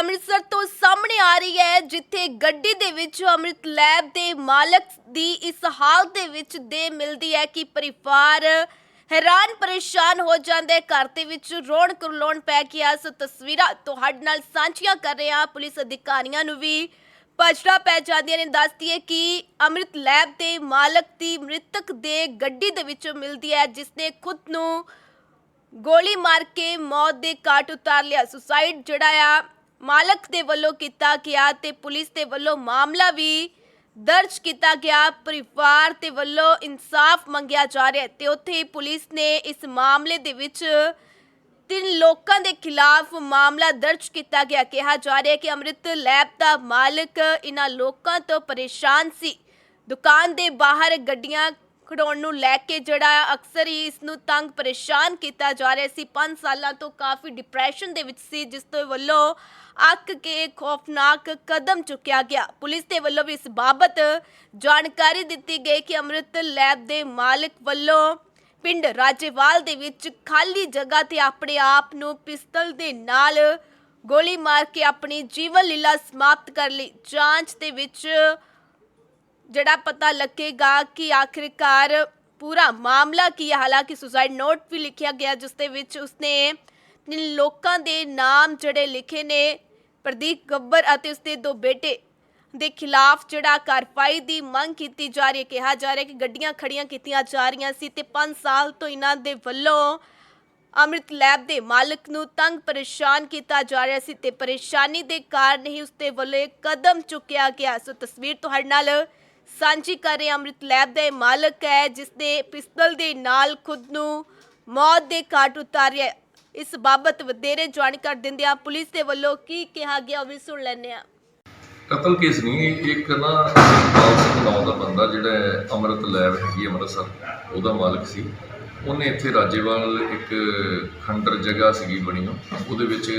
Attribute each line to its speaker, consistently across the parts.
Speaker 1: ਅੰਮ੍ਰਿਤਸਰ ਤੋਂ ਸਾਹਮਣੇ ਆ ਰਹੀ ਹੈ, ਜਿੱਥੇ ਗੱਡੀ ਦੇ ਵਿੱਚ ਅੰਮ੍ਰਿਤ ਲੈਬ ਦੇ ਮਾਲਕ ਦੀ ਇਸ ਹਾਲਤ ਦੇ ਵਿੱਚ ਦੇ ਮਿਲਦੀ ਹੈ ਕਿ ਪਰਿਵਾਰ ਹੈਰਾਨ ਪਰੇਸ਼ਾਨ ਹੋ ਜਾਂਦੇ ਘਰ ਦੇ ਵਿੱਚ ਰੋਣ ਕਰਲੋਣ ਪੈ ਗਿਆ। ਸੋ ਤਸਵੀਰਾਂ ਤੁਹਾਡੇ ਨਾਲ ਸਾਂਝੀਆਂ ਕਰ ਰਹੇ ਹਾਂ। ਪੁਲਿਸ ਅਧਿਕਾਰੀਆਂ ਨੂੰ ਵੀ ਪਛੜਾ ਪੈ ਜਾਂਦੀਆਂ ਨੇ। ਦੱਸਦੀ ਹੈ ਕਿ ਅੰਮ੍ਰਿਤ ਲੈਬ ਦੇ ਮਾਲਕ ਦੀ ਮ੍ਰਿਤਕ ਦੇ ਗੱਡੀ ਦੇ ਵਿੱਚੋਂ ਮਿਲਦੀ ਹੈ ਜਿਸ ਨੇ ਖੁਦ ਨੂੰ ਗੋਲੀ ਮਾਰ ਕੇ ਮੌਤ ਦੇ ਘਾਟ ਉਤਾਰ ਲਿਆ। ਸੁਸਾਈਡ ਜਿਹੜਾ ਆ ਮਾਲਕ ਦੇ ਵੱਲੋਂ ਕੀਤਾ ਗਿਆ ਤੇ ਪੁਲਿਸ ਦੇ ਵੱਲੋਂ ਮਾਮਲਾ ਵੀ ਦਰਜ ਕੀਤਾ ਗਿਆ। ਪਰਿਵਾਰ ਦੇ ਵੱਲੋਂ ਇਨਸਾਫ ਮੰਗਿਆ ਜਾ ਰਿਹਾ ਹੈ ਤੇ ਉੱਥੇ ਹੀ ਪੁਲਿਸ ਨੇ ਇਸ ਮਾਮਲੇ ਦੇ ਵਿੱਚ ਤਿੰਨ ਲੋਕਾਂ ਦੇ ਖਿਲਾਫ ਮਾਮਲਾ ਦਰਜ ਕੀਤਾ ਗਿਆ। ਕਿਹਾ ਜਾ ਰਿਹਾ ਹੈ ਕਿ ਅੰਮ੍ਰਿਤ ਲੈਬ ਦਾ ਮਾਲਕ ਇਹਨਾਂ ਲੋਕਾਂ ਤੋਂ ਪਰੇਸ਼ਾਨ ਸੀ। ਦੁਕਾਨ ਦੇ ਬਾਹਰ ਗੱਡੀਆਂ ਖੜਾਉਣ ਨੂੰ ਲੈ ਕੇ ਜਿਹੜਾ ਅਕਸਰ ਹੀ ਇਸ ਨੂੰ ਤੰਗ ਪਰੇਸ਼ਾਨ ਕੀਤਾ ਜਾ ਰਿਹਾ ਸੀ। 5 ਸਾਲਾਂ ਤੋਂ ਕਾਫੀ ਡਿਪਰੈਸ਼ਨ ਦੇ ਵਿੱਚ ਸੀ, ਜਿਸ ਤੋਂ ਵੱਲੋਂ ਅੱਕ ਕੇ ਖੌਫਨਾਕ ਕਦਮ ਚੁੱਕਿਆ ਗਿਆ। ਪੁਲਿਸ ਦੇ ਵੱਲੋਂ ਵੀ ਇਸ ਬਾਬਤ ਜਾਣਕਾਰੀ ਦਿੱਤੀ ਗਈ ਕਿ ਅੰਮ੍ਰਿਤ ਲੈਬ ਦੇ ਮਾਲਕ ਵੱਲੋਂ ਪਿੰਡ ਰਾਜੇਵਾਲ ਦੇ ਵਿੱਚ ਖਾਲੀ ਜਗ੍ਹਾ ਤੇ ਆਪਣੇ ਆਪ ਨੂੰ ਪਿਸਤਲ ਦੇ ਨਾਲ ਗੋਲੀ ਮਾਰ ਕੇ ਆਪਣੀ ਜੀਵਨ ਲੀਲਾ ਸਮਾਪਤ ਕਰ ਲਈ। ਜਾਂਚ ਦੇ ਵਿੱਚ ਜਿਹੜਾ ਪਤਾ ਲੱਗੇਗਾ ਕਿ ਆਖਿਰਕਾਰ ਪੂਰਾ ਮਾਮਲਾ ਕੀ ਹੈ। ਹਾਲਾਂਕਿ ਸੁਸਾਈਡ ਨੋਟ ਵੀ ਲਿਖਿਆ ਗਿਆ, ਜਿਸ ਦੇ ਵਿੱਚ ਉਸਨੇ ਲੋਕਾਂ ਦੇ ਨਾਮ ਜਿਹੜੇ ਲਿਖੇ ਨੇ, ਪ੍ਰਦੀਪ ਗੱਬਰ ਅਤੇ ਉਸਦੇ ਦੋ ਬੇਟੇ ਦੇ ਖਿਲਾਫ ਜਿਹੜਾ ਕਾਰਵਾਈ ਦੀ ਮੰਗ ਕੀਤੀ ਜਾ ਰਹੀ ਹੈ। ਕਿਹਾ ਜਾ ਰਿਹਾ ਕਿ ਗੱਡੀਆਂ ਖੜੀਆਂ ਕੀਤੀਆਂ ਜਾ ਰਹੀਆਂ ਸੀ ਤੇ 5 ਸਾਲ ਤੋਂ ਇਹਨਾਂ ਦੇ ਵੱਲੋਂ ਅੰਮ੍ਰਿਤ ਲੈਬ ਦੇ ਮਾਲਕ ਨੂੰ ਤੰਗ ਪਰੇਸ਼ਾਨ ਕੀਤਾ ਜਾ ਰਿਹਾ ਸੀ ਤੇ ਪਰੇਸ਼ਾਨੀ ਦੇ ਕਾਰਨ ਹੀ ਉਸਦੇ ਵੱਲੋਂ ਇਹ ਕਦਮ ਚੁੱਕਿਆ ਗਿਆ। ਸੋ ਤਸਵੀਰ ਤੁਹਾਡੇ ਨਾਲ ਸਾਂਝੀ ਕਰ ਰਹੇ ਅੰਮ੍ਰਿਤ ਲੈਬ ਦਾ ਮਾਲਕ ਹੈ ਜਿਸ ਨੇ ਪਿਸਤਲ ਦੇ ਨਾਲ ਖੁਦ ਨੂੰ ਮੌਤ ਦੇ ਘਾਟ ਉਤਾਰਿਆ ਇਸ ਬਾਬਤ ਵਧੇਰੇ ਜਾਣਕਾਰੀ ਦਿੰਦਿਆਂ ਪੁਲਿਸ ਦੇ ਵੱਲੋਂ ਕੀ ਕਿਹਾ ਗਿਆ ਉਹ ਵੀ ਸੁਣ ਲੈਂਦੇ ਹਾਂ।
Speaker 2: ਕਤਲ ਕੇਸ ਨਹੀਂ ਇਹ ਇੱਕ ਨਾ ਪਾਲ ਸਿੰਘ ਨਾਮ ਦਾ ਬੰਦਾ ਜਿਹੜਾ ਹੈ, ਅੰਮ੍ਰਿਤ ਲੈਬ ਹੈਗੀ ਅੰਮ੍ਰਿਤਸਰ ਉਹਦਾ ਮਾਲਕ ਸੀ। ਉਹਨੇ ਇੱਥੇ ਰਾਜੇਵਾਲ ਇੱਕ ਖੰਡਰ ਜਗ੍ਹਾ ਸੀਗੀ ਬਣੀ ਉਹਦੇ ਵਿੱਚ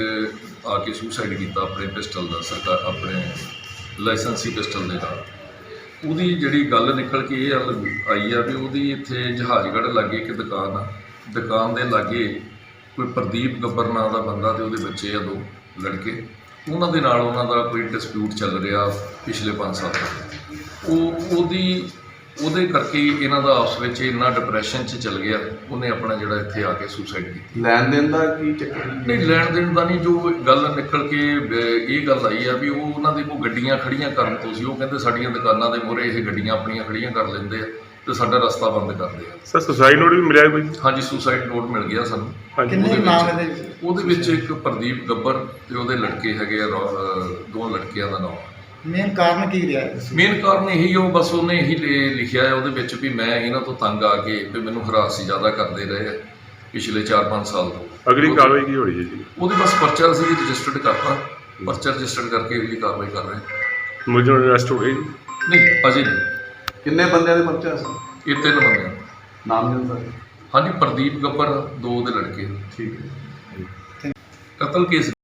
Speaker 2: ਆ ਕੇ ਸੁਸਾਈਡ ਕੀਤਾ ਆਪਣੇ ਪਿਸਟਲ ਦਾ ਸਰਕਾਰ ਆਪਣੇ ਲਾਇਸੈਂਸੀ ਪਿਸਟਲ ਦੇ ਨਾਲ। ਉਹਦੀ ਜਿਹੜੀ ਗੱਲ ਨਿਕਲ ਕੇ ਇਹ ਗੱਲ ਆਈ ਆ ਵੀ ਉਹਦੀ ਇੱਥੇ ਜਹਾਜ਼ਗੜ੍ਹ ਲਾਗੇ ਇੱਕ ਦੁਕਾਨ ਆ। ਦੁਕਾਨ ਦੇ ਲਾਗੇ ਕੋਈ ਪ੍ਰਦੀਪ ਗੱਬਰ ਨਾਂ ਦਾ ਬੰਦਾ ਤੇ ਉਹਦੇ ਬੱਚੇ ਆ ਦੋ ਲੜਕੇ। ਉਹਨਾਂ ਦੇ ਨਾਲ ਉਹਨਾਂ ਦਾ ਕੋਈ ਡਿਸਪਿਊਟ ਚੱਲ ਰਿਹਾ ਪਿਛਲੇ 5 ਸਾਲ ਤੋਂ। ਉਹ ਉਹਦੀ ਉਹਦੇ ਕਰਕੇ ਇਹਨਾਂ ਦਾ ਆਪਸ ਵਿੱਚ ਇੰਨਾ ਡਿਪਰੈਸ਼ਨ 'ਚ ਚੱਲ ਗਿਆ ਉਹਨੇ ਆਪਣਾ ਜਿਹੜਾ ਇੱਥੇ ਆ ਕੇ ਸੁਸਾਈਡ ਕੀਤੀ।
Speaker 3: ਲੈਣ ਦੇਣ ਦਾ ਕੀ ਚੱਕਰ
Speaker 2: ਨਹੀਂ ਲੈਣ ਦੇਣ ਦਾ ਨਹੀਂ ਜੋ ਗੱਲ ਨਿਕਲ ਕੇ ਇਹ ਗੱਲ ਆਈ ਆ ਵੀ ਉਹ ਉਹਨਾਂ ਦੇ ਕੋਲ ਗੱਡੀਆਂ ਖੜੀਆਂ ਕਰਨ ਤੋਂ ਸੀ ਉਹ ਕਹਿੰਦੇ ਸਾਡੀਆਂ ਦੁਕਾਨਾਂ ਦੇ ਮੂਹਰੇ ਇਹ ਗੱਡੀਆਂ ਆਪਣੀਆਂ ਖੜੀਆਂ ਕਰ ਲੈਂਦੇ ਆ ਤੇ ਸਾਡਾ ਰਸਤਾ ਬੰਦ ਕਰਦੇ ਆ।
Speaker 4: ਸਰ ਸੁਸਾਈਡ ਨੋਟ ਵੀ ਮਿਲਿਆ ਕੋਈ?
Speaker 2: ਹਾਂਜੀ ਸੁਸਾਈਡ ਨੋਟ ਮਿਲ ਗਿਆ ਸਾਨੂੰ।
Speaker 3: ਕਿੰਨੇ
Speaker 2: ਉਹਦੇ
Speaker 3: ਨਾਮ
Speaker 2: ਵਿੱਚ-
Speaker 3: ਇਹਦੇ ਵਿੱਚ?
Speaker 2: ਉਹਦੇ ਵਿੱਚ ਇੱਕ ਪ੍ਰਦੀਪ ਗੱਬਰ ਤੇ ਉਹਦੇ ਲੜਕੇ ਹੈਗੇ ਆ ਦੋ ਲੜਕਿਆਂ ਦਾ ਨਾਮ।
Speaker 3: ਮੇਨ ਕਾਰਨ ਕੀ ਰਿਹਾ ਹੈ
Speaker 2: ਮੇਨ ਕਾਰਨ ਇਹੀ ਉਹ ਬਸ ਉਹਨੇ ਇਹੀ ਲਿ- ਲਿਖਿਆ ਹੈ ਉਹਦੇ ਵਿੱਚ ਵੀ ਮੈਂ ਇਹਨਾਂ ਤੋਂ ਤੰਗ ਆ ਕੇ ਵੀ ਮੈਨੂੰ ਹਰਾਸ ਜ਼ਿਆਦਾ ਕਰਦੇ ਰਹੇ ਆ ਪਿਛਲੇ 4-5 ਸਾਲ ਤੋਂ।
Speaker 4: ਅਗਲੀ ਕਾਰਵਾਈ ਕੀ ਹੋ ਰਹੀ ਹੈ ਜੀ
Speaker 2: ਉਹਦੇ ਬਸ ਪਰਚਾ ਸੀ ਰਜਿਸਟਰਡ ਕਰਤਾ। ਪਰਚਾ ਰਜਿਸਟਰਡ ਕਰਕੇ ਅਗਲੀ ਕਾਰਵਾਈ ਕਰ ਰਹੇ ਹਾਂ।
Speaker 4: ਮੁਲਜ਼ਮ ਅਰੈਸਟ ਹੋ ਗਏ ਜੀ?
Speaker 2: ਨਹੀਂ ਅਜੇ ਨਹੀਂ।
Speaker 3: ਕਿੰਨੇ ਬੰਦਿਆਂ ਦੇ ਪਰਚਾ ਸੀ
Speaker 2: ਇਹ ਤਿੰਨ ਬੰਦੇ ਆ।
Speaker 3: ਨਾਮ ਨਹੀਂ ਸਰ?
Speaker 2: ਹਾਂਜੀ ਪ੍ਰਦੀਪ ਗੱਬਰ ਦੋ ਉਹਦੇ ਲੜਕੇ।
Speaker 3: ਠੀਕ ਹੈ।
Speaker 2: ਕਤਲ ਕੇਸ